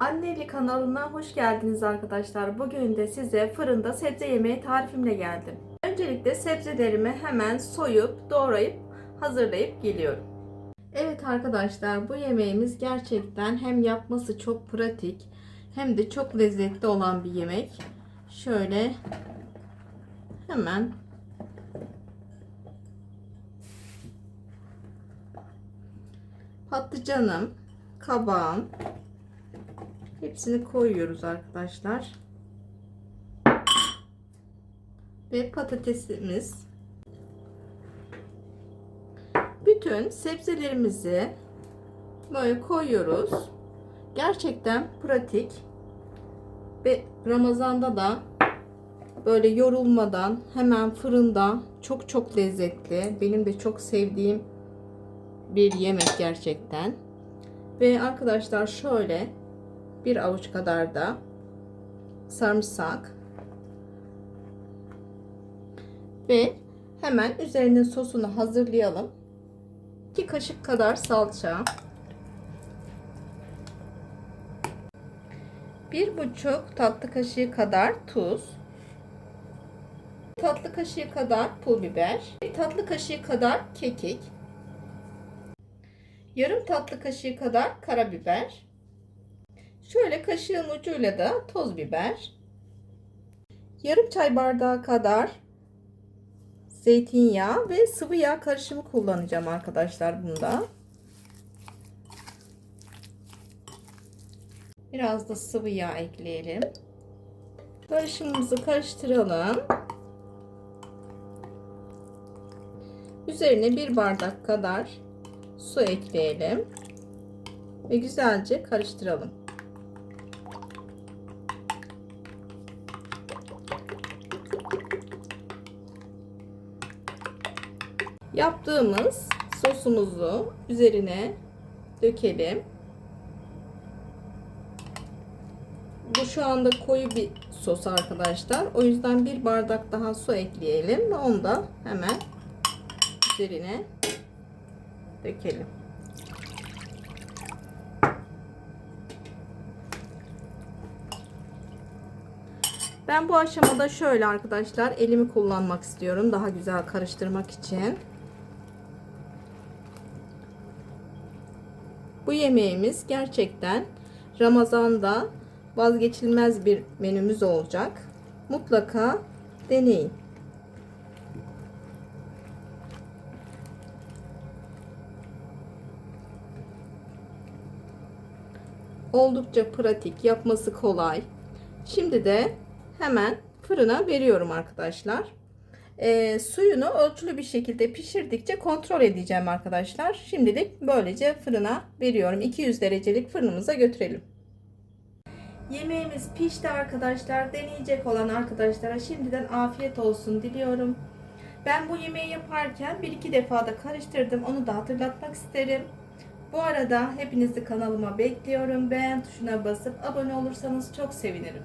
Anneli kanalına hoş geldiniz arkadaşlar. Bugün de size fırında sebze yemeği tarifimle geldim. Öncelikle sebzelerimi hemen soyup doğrayıp hazırlayıp geliyorum. Evet arkadaşlar bu yemeğimiz gerçekten hem yapması çok pratik hem de çok lezzetli olan bir yemek. Şöyle hemen patlıcanım, kabağım, Hepsini koyuyoruz arkadaşlar. Ve patatesimiz. Bütün sebzelerimizi böyle koyuyoruz. Gerçekten pratik. Ve Ramazan'da da böyle yorulmadan hemen fırında çok çok lezzetli. Benim de çok sevdiğim bir yemek gerçekten. Ve arkadaşlar şöyle bir avuç kadar da sarımsak ve hemen üzerine sosunu hazırlayalım. 2 kaşık kadar salça. bir buçuk tatlı kaşığı kadar tuz. Tatlı kaşığı kadar pul biber. Tatlı kaşığı kadar kekik. Yarım tatlı kaşığı kadar karabiber. Şöyle kaşığın ucuyla da toz biber. Yarım çay bardağı kadar zeytinyağı ve sıvı yağ karışımı kullanacağım arkadaşlar bunda. Biraz da sıvı yağ ekleyelim. Karışımımızı karıştıralım. Üzerine bir bardak kadar su ekleyelim ve güzelce karıştıralım. Yaptığımız sosumuzu üzerine dökelim. Bu şu anda koyu bir sos arkadaşlar. O yüzden bir bardak daha su ekleyelim ve onu da hemen üzerine dökelim. Ben bu aşamada şöyle arkadaşlar elimi kullanmak istiyorum daha güzel karıştırmak için. Bu yemeğimiz gerçekten Ramazan'da vazgeçilmez bir menümüz olacak. Mutlaka deneyin. Oldukça pratik, yapması kolay. Şimdi de hemen fırına veriyorum arkadaşlar. E, suyunu ölçülü bir şekilde pişirdikçe kontrol edeceğim arkadaşlar. Şimdilik böylece fırına veriyorum. 200 derecelik fırınımıza götürelim. Yemeğimiz pişti arkadaşlar. Deneyecek olan arkadaşlara şimdiden afiyet olsun diliyorum. Ben bu yemeği yaparken bir iki defa da karıştırdım. Onu da hatırlatmak isterim. Bu arada hepinizi kanalıma bekliyorum. Beğen tuşuna basıp abone olursanız çok sevinirim.